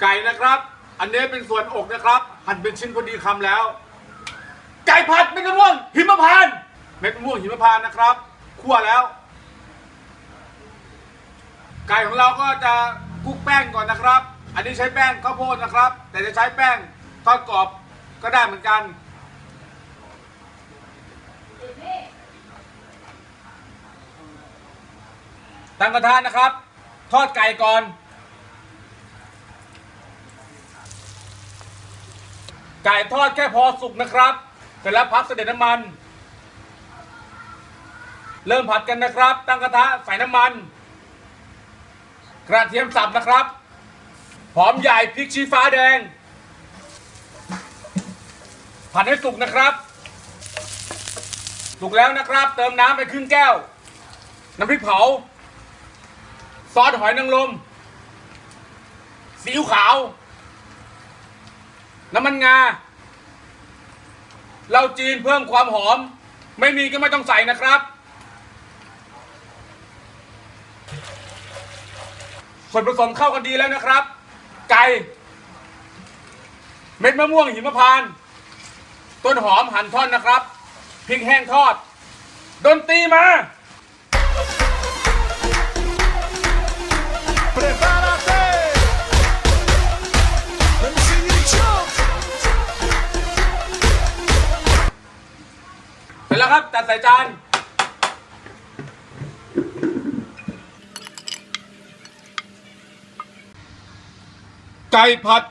ไก่นะครับ อันนี้เป็นส่วนอกนะครับ หั่นเป็นชิ้นพอดีคำแล้ว ไก่ผัดเม็ดมะม่วงหิมพานต์เม็ดมะม่วงหิมพานต์นะครับคั่วแล้ว ไก่ของเราก็จะคลุกแป้งก่อนนะครับ อันนี้ใช้แป้งข้าวโพดนะครับ แต่จะใช้แป้งทอดกรอบก็ได้เหมือนกัน ตั้งกระทะนะครับ ทอดไก่ก่อน ไก่ทอดแค่พอสุกนะครับ เสร็จแล้วพักเสด็จน้ำมัน เริ่มผัดกันนะครับ ตั้งกระทะใส่น้ำมัน กระเทียมสับนะครับ หอมใหญ่พริกชี้ฟ้าแดง ผัดให้สุกนะครับ สุกแล้วนะครับ เติมน้ำไปครึ่งแก้ว น้ำพริกเผา ซอสหอยนางรมซีอิ๊วขาว น้ำมันงาเหล้าจีนเพิ่มความหอม ไม่มีก็ไม่ต้องใส่นะครับส่วนผสมเข้ากันดีแล้วนะครับ ไก่ เม็ดมะม่วงหิมพานต์ต้นหอมหั่นท่อนนะครับพริกแห้งทอดดนตรีมา แล้วครับ จัดใส่จาน ไก่ผัด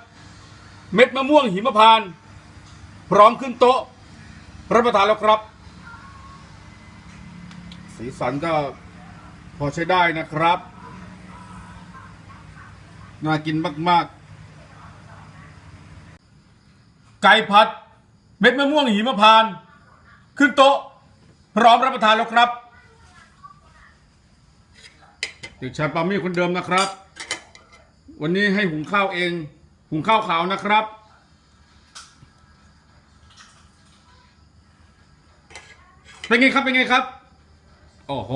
เม็ดมะม่วงหิมพานต์พร้อมขึ้นโต๊ะ รับประทานแล้วครับ สีสันก็พอใช้ได้นะครับ น่ากินมาก ๆ ไก่ผัด เม็ดมะม่วงหิมพานต์ขึ้นโต๊ะ พร้อมรับประทานแล้วครับเด็กชาปามี่คนเดิมนะครับ วันนี้ให้หุงข้าวเอง หุงข้าวขาวนะครับ เป็นไงครับ เป็นไงครับ โอ้โห